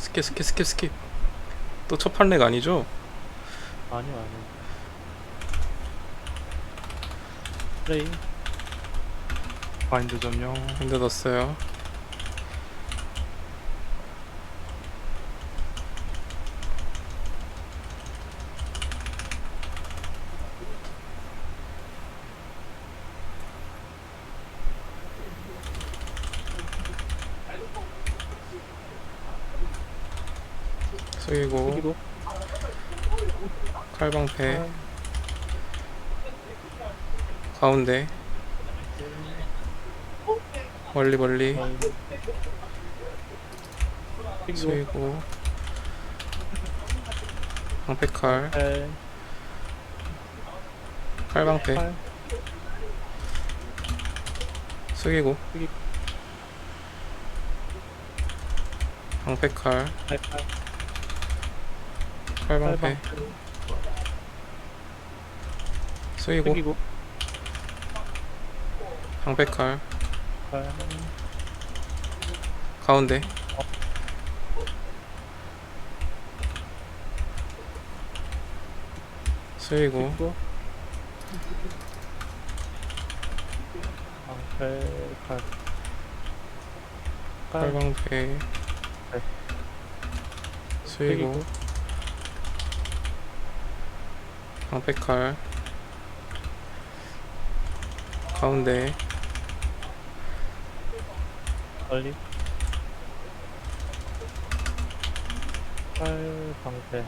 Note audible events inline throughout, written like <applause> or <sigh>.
스킵 스킵 스킵 스킵. 또 첫 판렉 아니죠? 아니요 아니요. 플레이. 바인드 점령. 핸드 넣었어요 숙이고. 칼방패. 가운데. 멀리 멀리. 숙이고. 방패칼. 팔 칼방패. 숙이고. 방패칼. 팔 팔 팔 숙이고. 숙이고. 방패칼 팔 가운데. 숙이고. 숙이고. 방패 칼칼 칼방패. 네. 숙이고. 숙이고 방패칼. 가운데. 멀리. 팔 방패.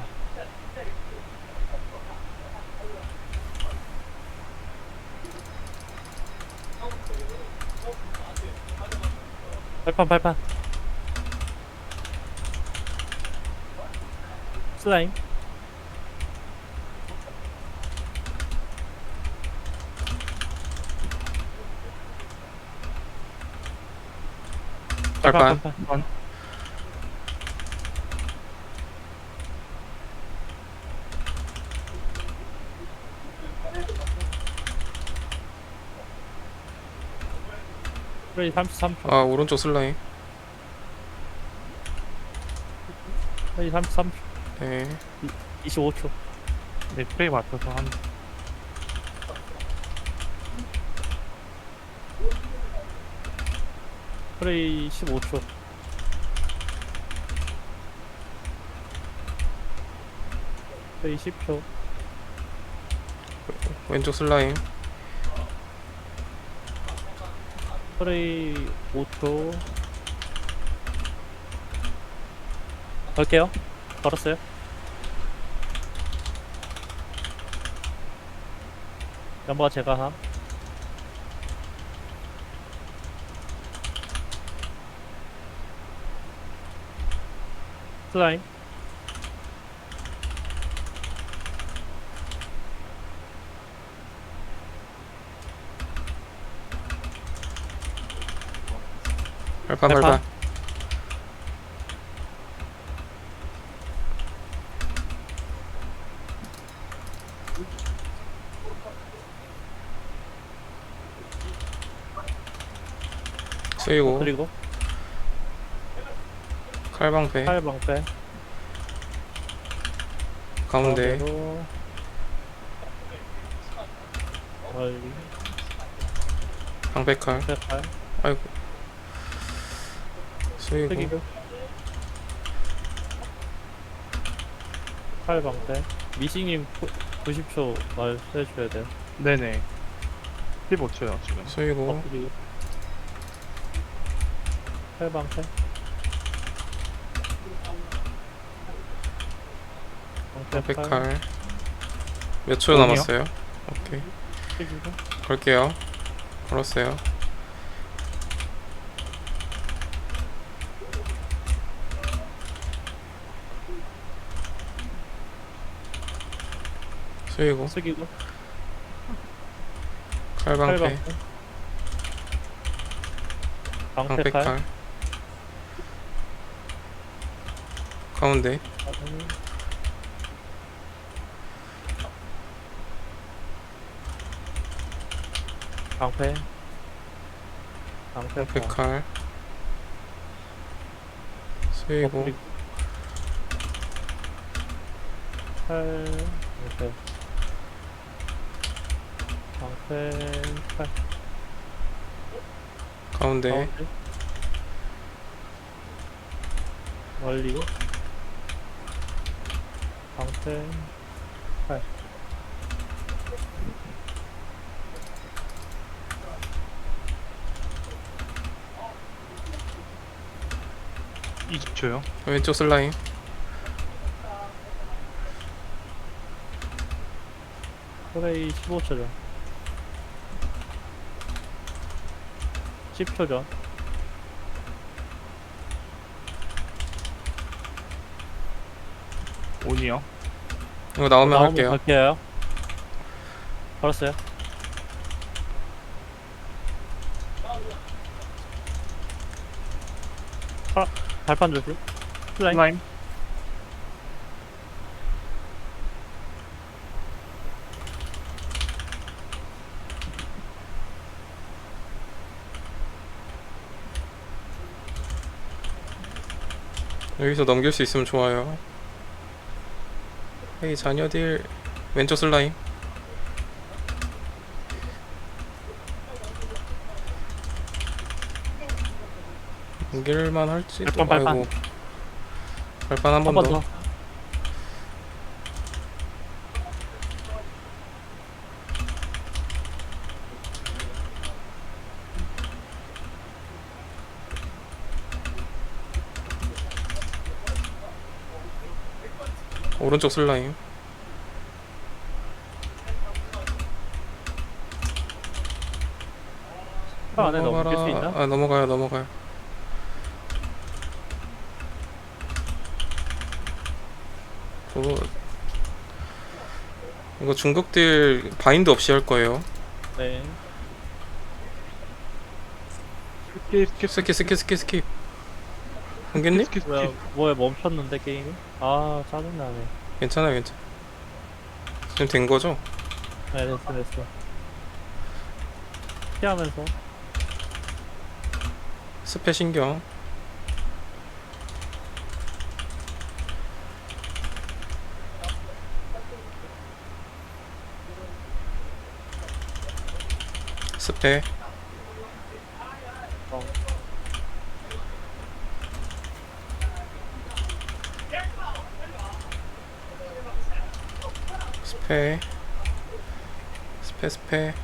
팔판 팔판. 슬라임 발판 반 프레이 33초. 아 오른쪽 슬라임. 프레이 33초. 네. 25초. 네, 프레이 맞춰서 한 프레이 15초. 프레이 10초. 왼쪽 슬라임. 프레이 5초. 걸게요. 걸었어요? 연보가 제가 함 슬라임 발판 발판. 발판. 숙이고. 그리고 칼방패. 팔방패. 가운데. 가운데로. 멀리 방패칼. 팔 아이고. 숙이고. 팔방패. 미싱님 90초 말해줘야 돼요. 네네. 15초요 지금. 숙이고. 어, 팔방패 방패 팔 방패칼 몇 초 오미요? 남았어요? 오케이. 걸게요. 걸었어요. 숙이고. 숙이고. 칼방패. 방패. 칼? 방패칼. 가운데 방패? 방패 방패 뭐? 백칼. 쓰이고 어, 그리고 칼 방패 방패 칼. 가운데. 가운데. 멀리고 방패 칼. 20초요. 왼쪽 슬라임. 프레이 15초 전 10초 전 온이요. 이거 나오면 할게요. 갈게요. 걸었어요? 아, 발판 조심. 슬라임 슬라임. 여기서 넘길 수 있으면 좋아요. 헤이 자녀들 왼쪽 슬라임 넘길만 할지 발판, 발판. 발판 한번한더번 더. 오른쪽 슬라임. 차 안에 넘길 수 있나? 아 넘어가요 넘어가요 그거 이거 중국들 바인드 없이 할 거예요. 네. 스킵 스킵 스킵 스킵 스킵 스킵 한겠니? 스킵 뭐야 스킵. 뭐야 멈췄는데 게임이? 아 짜증나네. 괜찮아요 괜찮아. 지금 된 거죠? 네 됐어 됐어. 피하면서. 스페 신경 스페 어. 스페. 스페 스페.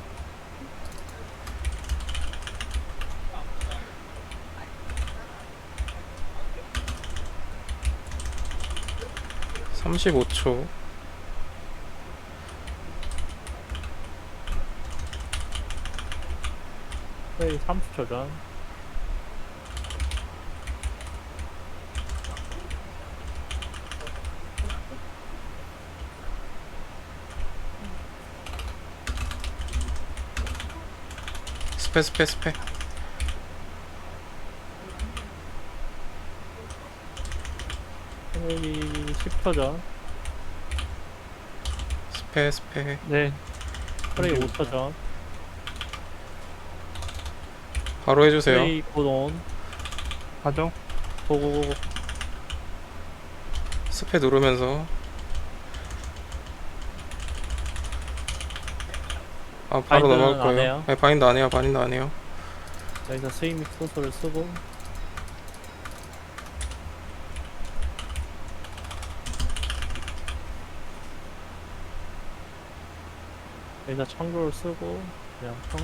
삼십오 초 프레이 30초 전. 스페 스페 스페. 프레이 10초 전. 스페 스페. 네. 프레이 5초 전 바로 해주세요. 프레이 곧온. 가죠. 고고고 스페 누르면서. 아 바로 넘어갈 안 거예요? 해요? 네, 바인드 안 해요. 바인드 안 해요. 여기서 스윙 소스를 쓰고. 여기서 창조를 쓰고 그냥 평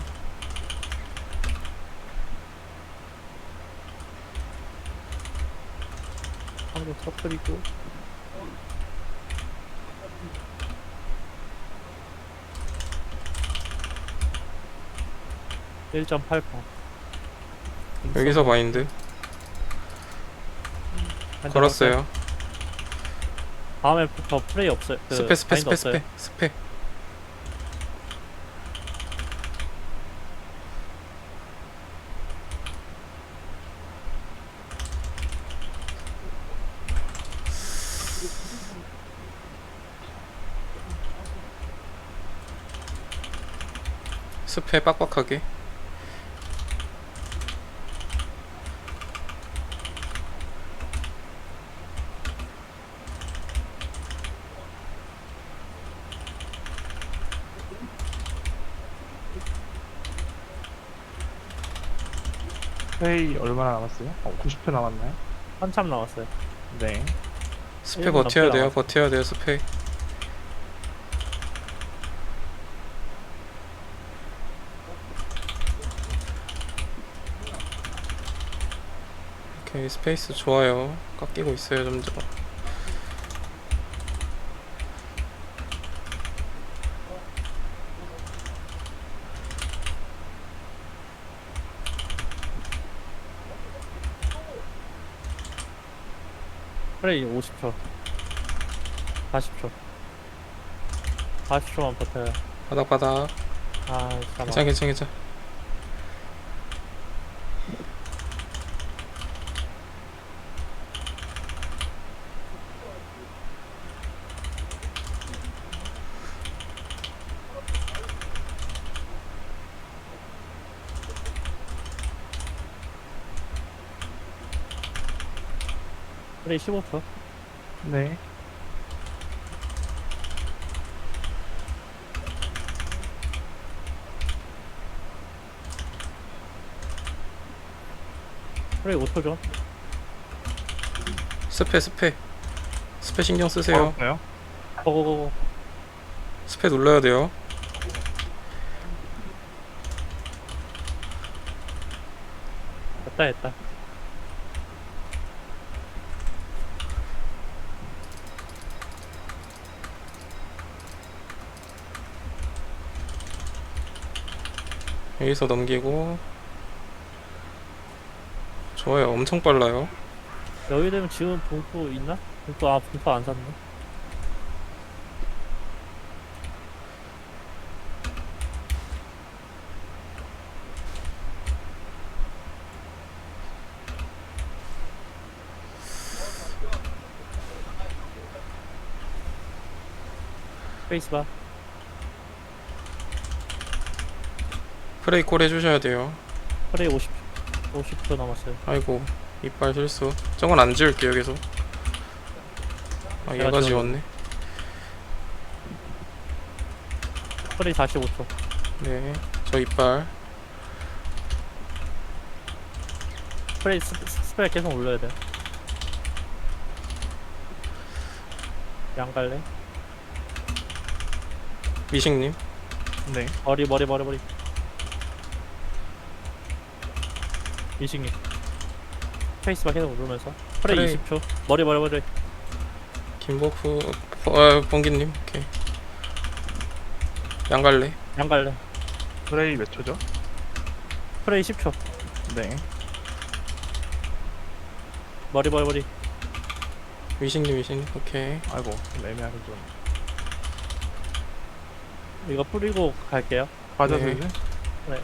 창조 터뜨리고. (1.8%) 여기서 바인드. 걸었어요. 다음에 저 플레이 없어요. 그 스페 스페 스페 없어요. 스페 스페 스페 빡빡하게 회의 얼마나 남았어요? 어, 90회 남았나요? 한참 나왔어요. 네. 스페 버텨야 돼요 나왔어요. 버텨야 돼요 스페 스페이스 좋아요 깎이고 있어요 점점 프레이 50초. 40초. 40초만 버텨요. 바닥 바닥 아, 잠깐만. 괜찮 괜찮 괜찮 프레이 15초. 네. 프레이 5초죠. 스페 스페 스페 신경 쓰세요 걸었어요? 고고고고. 스페 눌러야 돼요 됐다, 됐다. 여기서 넘기고 좋아요 엄청 빨라요 여기 되면 지금 분포 있나? 분포, 아, 분포 안 샀네. 페이스바 프레이 콜 해주셔야 돼요 프레이 50 50초 남았어요. 아이고 이빨 실수 저건 안 지울게요 계속 아 제가 얘가 지웠네. 지웠네 프레이 45초. 네저 이빨 프레이 스, 스- 스펠 계속 올려야 돼. 양갈래? 미식님 네. 머리 머리 머리 머리. 이식님. 페이스바 계속 누르면서. 프레이 프레이. 20초. 머리 머리 머리. 김보프 어, 봉기님 오케이 양갈래 양갈래. 프레이 몇 초죠? 프레이 10초. 네. 머리 머리 머리. 미식님 미식님 오케이 아이고, 좀 애매하게 좀. 이거 뿌리고 갈게요. 맞아, 네. 네. 네.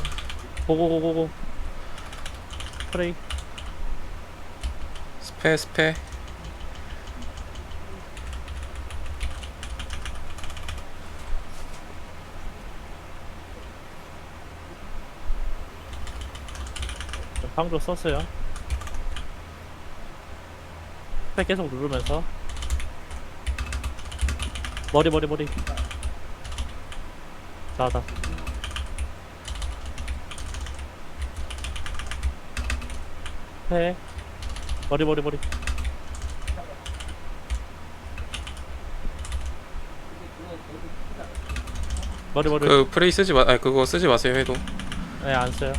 고고고고 고. 프레이. 스페 스페 방조 썼어요. 스펠 계속 누르면서. 머리 머리 머리. 자다. 해. 머리 머리 머리. 머리 머리. 그 프레이 쓰지 마 아니 그거 쓰지 마세요 해도 네, 안 써요.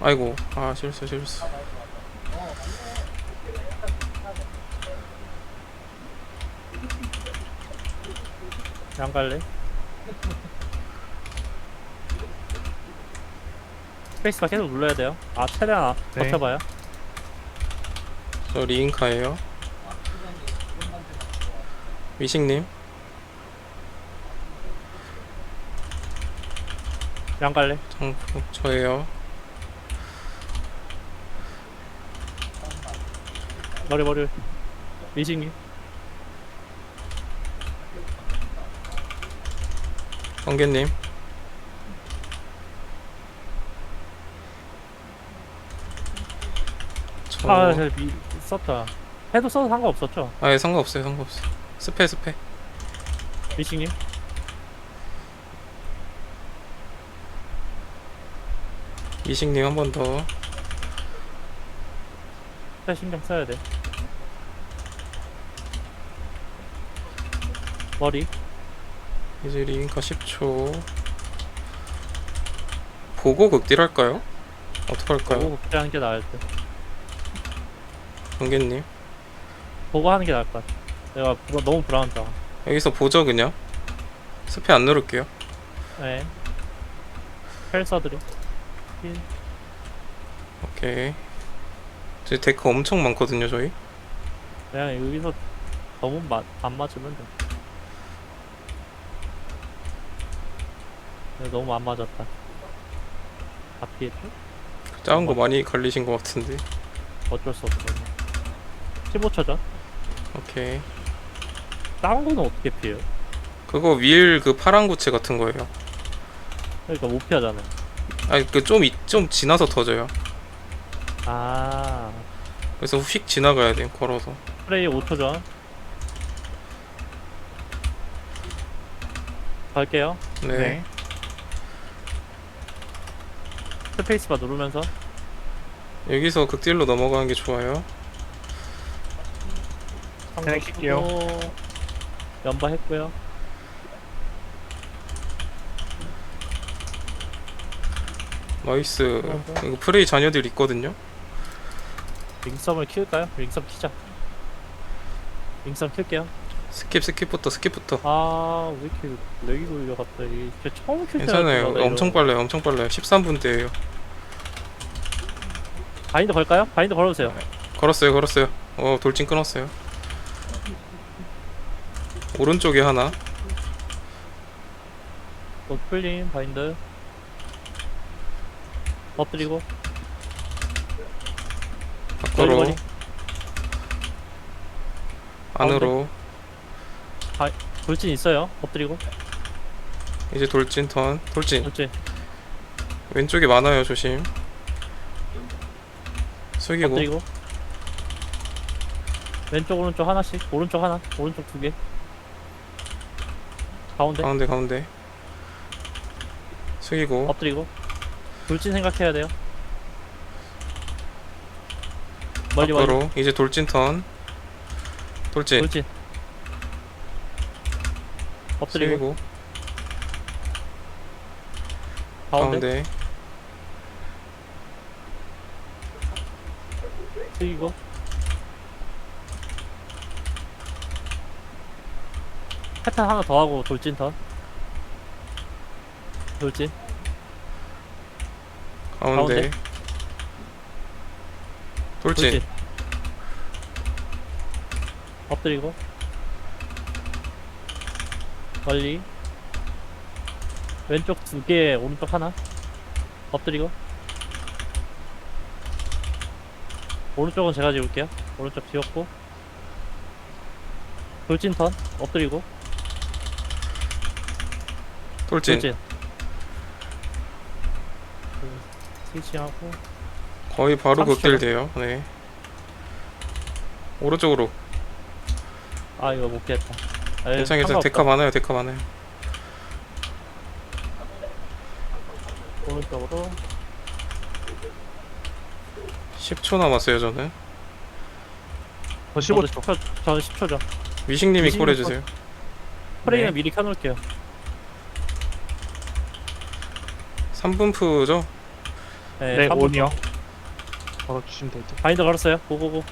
아이고 아 실수 실수 안 갈래? 스페이스바 계속 눌러야 돼요. 아, 최대한 네. 버텨봐요. 저 리인카예요 미식님 안 갈래? 정프 저예요 머리 머리. 미식님. 번개님 아, 저 미, 썼다. 해도 써도 상관없었죠? 아예 상관없어요 상관없어 스페 스페 미식님. 미식님 한 번 더. 스펠 신경 써야 돼. 머리. 이제 링크 10초. 보고 극딜 할까요? 어떻게 할까요? 보고 극대하는 게 나을 듯. 경계님. 보고 하는 게 나을 것 같아. 내가 불- 너무 불안하다. 여기서 보죠 그냥. 스페 안 누를게요. 네. 펠 써드려. 힐. 오케이. 제 데크 엄청 많거든요 저희. 그냥 여기서 너무 마, 안 맞으면 돼. 네, 너무 안 맞았다. 다 피했죠? 작은 거 많이 걸리신 것 같은데. 어쩔 수 없어. 15초죠? 오케이. 다른 거는 어떻게 피해요? 그거 윌 그 파란 구체 같은 거예요. 그러니까 못 피하잖아요. 아니 그좀 좀 지나서 터져요. 아, 그래서 휙 지나가야 돼 걸어서. 프레이 5초 전. 갈게요. 네. 네. 스페이스바 누르면서 여기서 극딜로 넘어가는 게 좋아요. 그냥 킬게요. 쓰고 연바 했고요. 나이스. 이거 프레이 자녀들 있거든요. 링썸을 키울까요? 링썸 키자. 링썸 킬게요. 스킵 스킵부터 스킵부터. 아, 왜 이렇게 렉이 걸려 갑자기? 쟤 처음 킬 때가 괜찮아요. 엄청. 빨라요. 엄청 빨라요. 13분대예요. 바인드 걸까요? 바인드 걸어주세요. 걸었어요. 걸었어요. 어 돌진 끊었어요. 오른쪽에 하나. 또 풀림 바인드. 엎드리고 밖으로. 머리, 머리. 안으로. 돌진 있어요. 엎드리고 이제 돌진 턴. 돌진. 돌진. 왼쪽에 많아요. 조심. 숙이고. 엎드리고 왼쪽 오른쪽 하나씩 오른쪽 하나 오른쪽 두 개. 가운데 가운데 가운데. 숙이고. 엎드리고 돌진 생각해야 돼요. 멀리 멀리. 이제 돌진 턴. 돌진. 돌진. 엎드리고 숙이고. 가운데 가운데. 숙이고 패턴 하나 더 하고 돌진 턴. 돌진. 가운데. 가운데. 돌진. 돌진. 엎드리고. 멀리. 왼쪽 두개 오른쪽 하나. 엎드리고. 오른쪽은 제가 지울게요. 오른쪽 지웠고. 돌진 턴. 엎드리고 돌진. 돌진 스위치하고 거의 바로 30초. 극딜 돼요. 네. 오른쪽으로. 아 이거 못 깼다 에이, 괜찮아 괜찮아. 상관없다. 데카 많아요. 데카 많아요. 오른쪽으로 10초 남았어요 저는. 저 저도 15초. 10초, 저는 10초죠 위식님이 위식님 콜 해주세요. 프레임은 네. 미리 켜놓을게요 3분프죠? 네, 네, 3분 온이요. 걸어주시면 될 듯. 바인더 걸었어요. 고고고.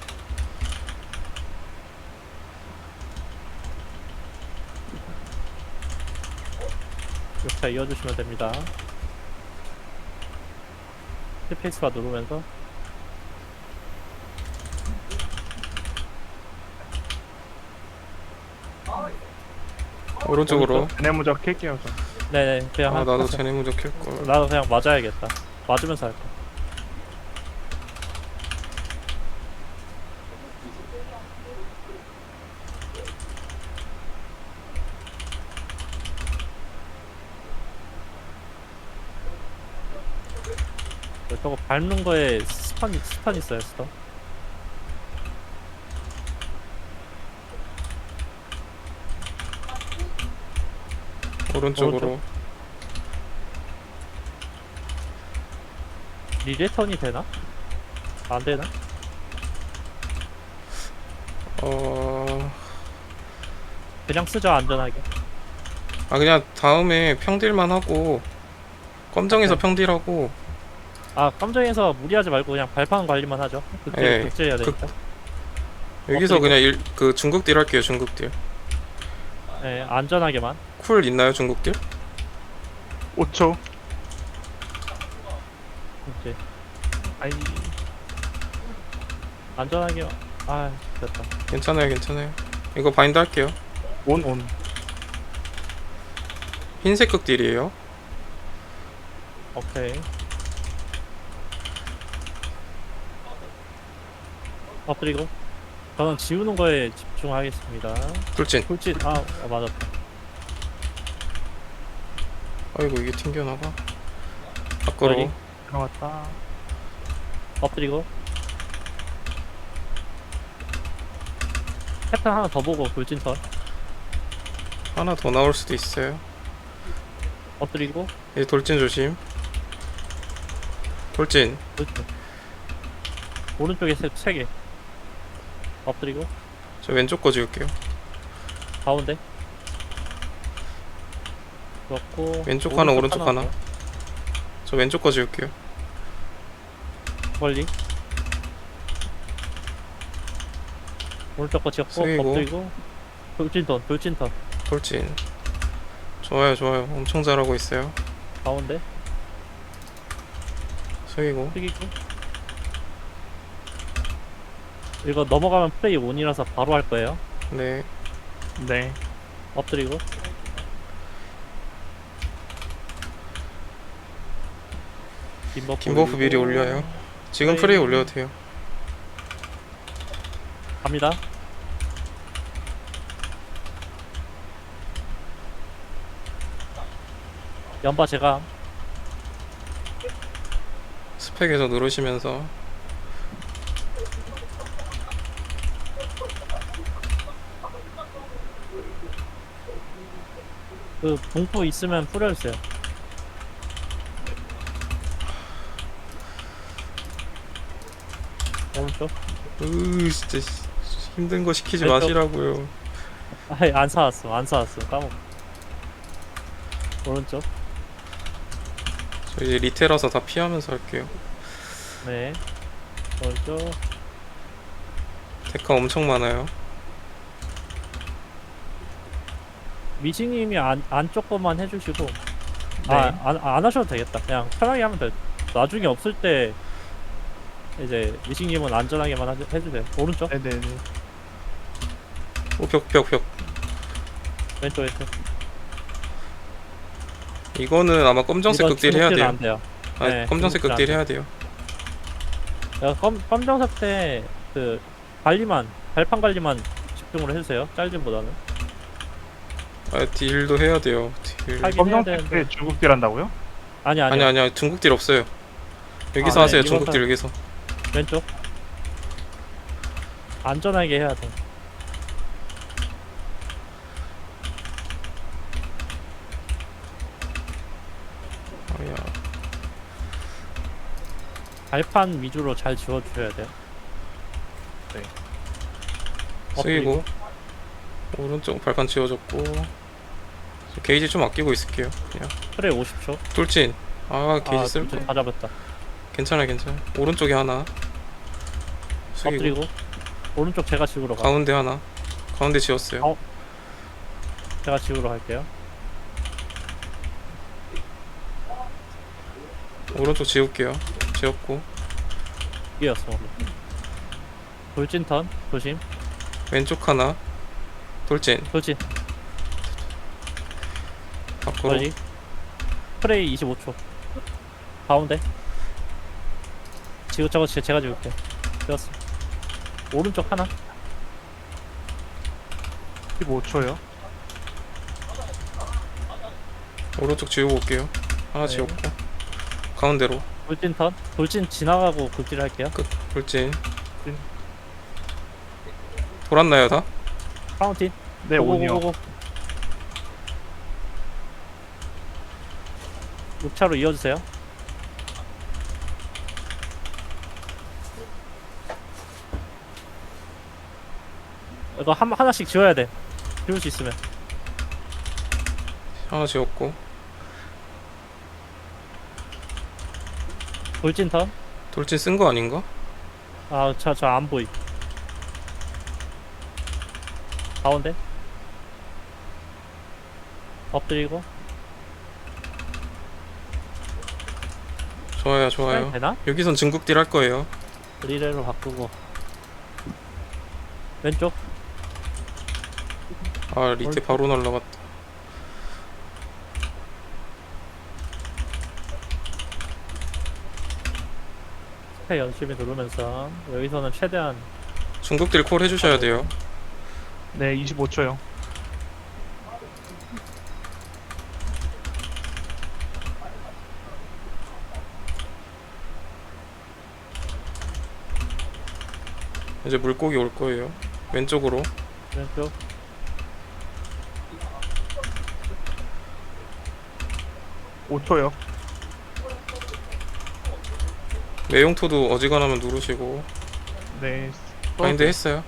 역차 이어주시면 됩니다. 스페이스바 누르면서 오른쪽으로. 네모적 킬게요, 저. 네네 그냥 아 한 나도. 제네 무적 킬 걸. 나도 그냥 맞아야겠다. 맞으면서 할까. 저거 밟는 거에 스판 스판 있어요 스턴. 오른쪽으로. 오른쪽. 리레턴이 되나? 안 되나? 어... 그냥 쓰죠 안전하게. 아 그냥 다음에 평딜만 하고 검정에서 네. 평딜하고 아 깜정에서 무리하지 말고 그냥 발판 관리만 하죠. 그때 예, 극제해야 극- 되니까. 여기서 그냥 일, 그 중국 딜 할게요 중국 딜 예, 안전하게만. 쿨 있나요 중국딜? 5초. 이제 아이. 안전하게. 아 됐다. 괜찮아요 괜찮아요 이거 바인드 할게요 온, 온. 흰색 극딜이에요 오케이. 엎드리고. 저는 지우는 거에 집중하겠습니다. 돌진 돌진. 아 어, 맞았다. 아이고 이게 튕겨나가 밖으로 여기. 들어갔다. 엎드리고. 패턴 하나 더 보고 돌진 턴. 하나 더 나올 수도 있어요 엎드리고. 이제 돌진 조심 돌진 돌진. 오른쪽에 세, 세 개. 엎드리고. 저 왼쪽 거 지울게요 가운데. 그렇고. 왼쪽 하나, 오른쪽 하나. 더. 저 왼쪽 거 지울게요 멀리. 오른쪽 거 지었고 쓰이고. 엎드리고. 돌진 턴. 돌진 턴. 돌진 좋아요 좋아요 엄청 잘하고 있어요 가운데. 숙이고 숙이고. 이거 넘어가면 플레이 온이라서 바로 할 거예요. 네 네. 엎드리고. 긴 버프, 긴 버프 미리. 올려요 지금 프레이. 프레이 올려도 돼요 갑니다. 연바 제가 스펙에서 누르시면서 그 봉포 있으면 뿌려주세요. 오른쪽. 으 진짜 씨, 힘든 거 시키지 왼쪽. 마시라고요 아이 안 사왔어 안 사왔어 까먹. 오른쪽. 저 이제 리테라서 다 피하면서 할게요 네. 오른쪽. 데카 엄청 많아요 미지님이 안 안쪽 것만 해주시고. 네. 아안 안 하셔도 되겠다. 그냥 편하게 하면 돼. 나중에 없을 때 이제 미식님은 안전하게만 하- 해주세요. 오른쪽 네네네. 오 벽 벽 벽 왼쪽 왼쪽. 이거는 아마 검정색 극딜 해야 돼요 안 돼요. 아 네, 검정색 중국딜 극딜 안 해야 돼요 내가 검, 검정색 때 그 관리만 발판 관리만 집중을 해주세요. 짤진보다는. 아 딜도 해야 돼요 딜 하긴 해야 검정색 되는데. 중국딜 한다고요? 아니 아니 아니 아니야 중국 딜 없어요 여기서 아, 네, 하세요 이거 중국 사- 딜 여기서 왼쪽. 안전하게 해야 돼. 아야 발판 위주로 잘 지워주셔야 돼요. 네. 숙이고 오른쪽 발판 지워졌고 저 게이지 좀 아끼고 있을게요 그냥 프레이 50초. 돌진 아 게이지 아, 쓸거 다 잡았다. 괜찮아 괜찮아 오른쪽에 하나 숙이고 엎드리고. 오른쪽 제가 지우러 가. 가운데 하나 가운데 지웠어요 어. 제가 지우러 갈게요. 오른쪽 지울게요 지웠고 이었어. 돌진 턴 조심. 왼쪽 하나 돌진 돌진 밖으로 멀리. 프레이 25초. 가운데. 지우 저거 제- 제가 지울게. 지웠어. 오른쪽 하나. 15초요. 오른쪽 지우고 올게요 하나 네. 지웠고 가운데로 돌진 턴. 돌진 지나가고 극딜 할게요. 돌진 돌진. 돌았나요 다? 파운틴. 네, 온이요. 6차로 이어주세요. 이거 한, 하나씩 지워야 돼 지울 수 있으면 하나 지웠고 돌진 턴 돌진 쓴 거 아닌가? 아, 저, 저 안 보이. 가운데. 엎드리고. 좋아요 좋아요 되나? 여기선 증국딜 할 거예요 리레로 바꾸고. 왼쪽. 아 리테 바로 날라갔다 스페 열심히 누르면서 여기서는 최대한 중국딜 콜 해주셔야 돼요 네, 25초요. 이제 물고기 올 거예요 왼쪽으로 왼쪽. 오초요 외용토도 어지간하면 누르시고 네. 바인드 했어요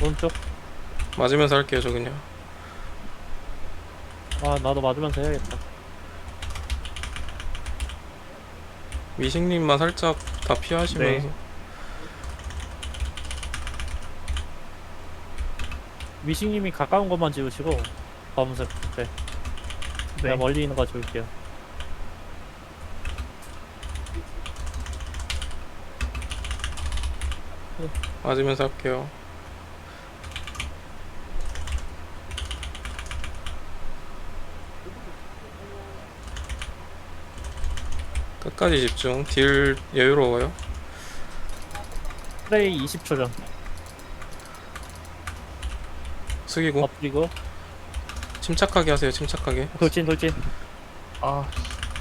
오른쪽. 맞으면서 할게요 저 그냥 아, 나도 맞으면서 해야겠다. 미식님만 살짝 다 피하시면서 네. 미식님이 가까운 것만 지우시고, 검은색 때. 네. 내가 멀리 있는 거 지울게요. 맞으면서 할게요 끝까지 집중 딜 여유로워요 프레이 20초 전. 숙이고 엎드리고. 침착하게 하세요 침착하게 돌진, 돌진. 아,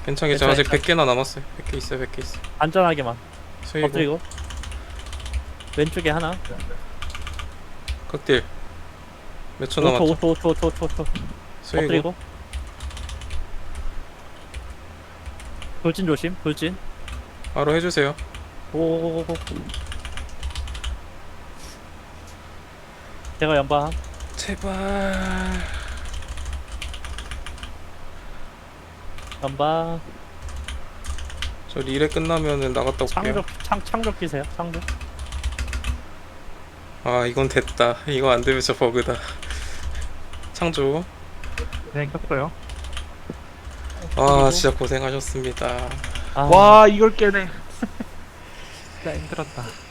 괜찮겠죠 괜찮아요. 아직 100개나 남았어요 100개 있어요 100개 있어요 안전하게만. 숙이고 엎드리고. 왼쪽에 하나. 극딜 몇 초 5초, 남았죠 5초, 5초, 5초, 5초, 5초. 숙이고 엎드리고. 돌진 조심, 돌진. 바로 해주세요 오오오오. 제가 연방. 제발 연방. 저 릴에 끝나면은 나갔다 올게요 창조, 창, 창조 끼세요, 창조. 아 이건 됐다 이거 안 되면 진짜 버그다 창조 네, 켰어요. 아 진짜 고생하셨습니다 아, 와, 이걸 깨네. <laughs> 진짜 힘들었다.